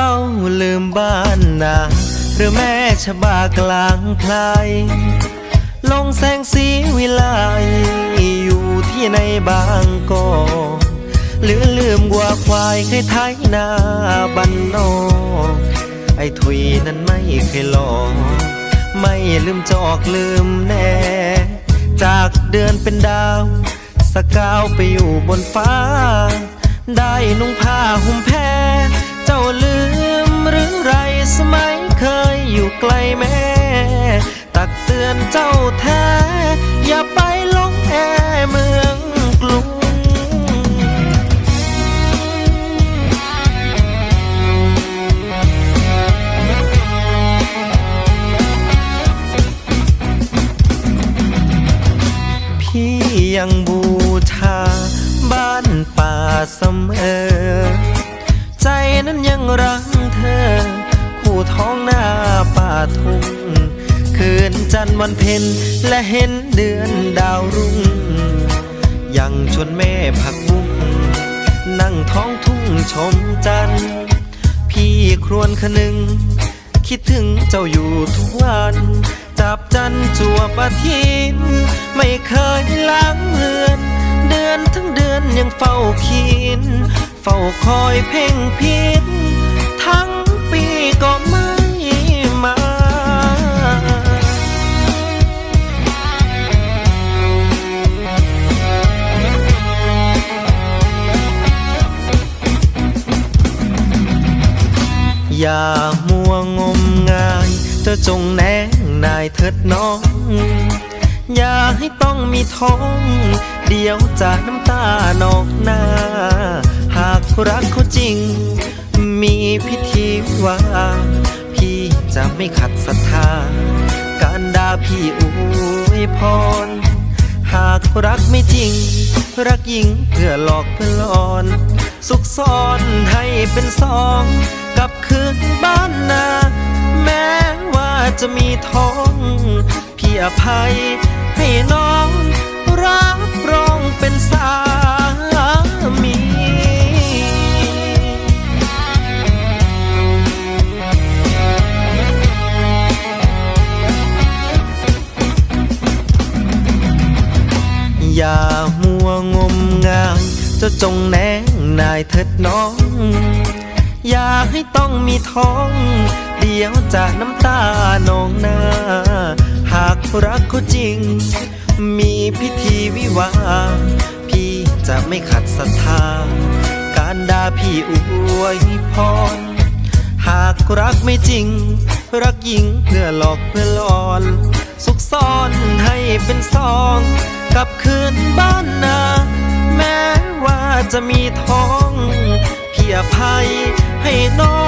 ลืมบ้านนาหรือแม่ชะบากลางไพลายลงแสงสีวิไลอยู่ที่ในบางกอกหรือลืมวัวควายเคยไทยนาบันนอกไอ้ถุยนั้นไม่เคยหลอกไม่ลืมจอกลืมแน่ จากเดือนเป็นดาว สกาวไปอยู่บนฟ้า ได้นุ่งผ้าห่มแพราลืมหรือไรสมัยเคยอยู่ไกลแม่ ตักเตือนเจ้าแท้ อย่าไปลงแอเมืองกรุงพี่ยังบูชาบ้านป่าเสมอ ใจนั้นยังรักเธอ คู่ท้องหน้าป่าทุ่งคืนจันทร์วันเพ็ญและเห็นเดือนดาวรุ่ง ยังชวนแม่ผักบุ้งนั่งท้องทุ่งชมจันทร์พี่ครวญคนึง คิดถึงเจ้าอยู่ทุกวัน จับจันทร์จวบอาทิตย์ไม่เคยล้างเลือน เดือนทั้งเดือนยังเฝ้าคิดเฝ้าคอยเพ่งพิษทั้งปีก็ไม่มาอย่ามัวงมงายเจ้าจงแนงนายเถิดน้อง อย่าให้ต้องมีท้อง เดี๋ยวจากน้ำตานองหน้า หากรักเขาจริง มีพิธีวิวาพี่จะไม่ขัดศรัทธา การด่าพี่อวยพร หากรักไม่จริง รักหญิงเพื่อหลอกเพื่อหลอน สุขซ้อนให้เป็นสองกับคืนบ้านนาแม้ว่าจะมีท้อง พี่อภัยให้น้อง อย่ามัวงมงายเจ้าจงแนงนายเถิดน้อง อย่าให้ต้องมีท้อง เดี๋ยวจากน้ำตานองหน้า หากรักเขาจริง มีพิธีวิวา พี่จะไม่ขัดศรัทธา การด่าพี่อวยพร หากรักไม่จริง รักหญิงเพื่อหลอกเพื่อหลอนสุขซ่อนให้เป็นซอง กับคืนบ้านนา แม้ว่าจะมีท้อง เพียภัยให้น้อง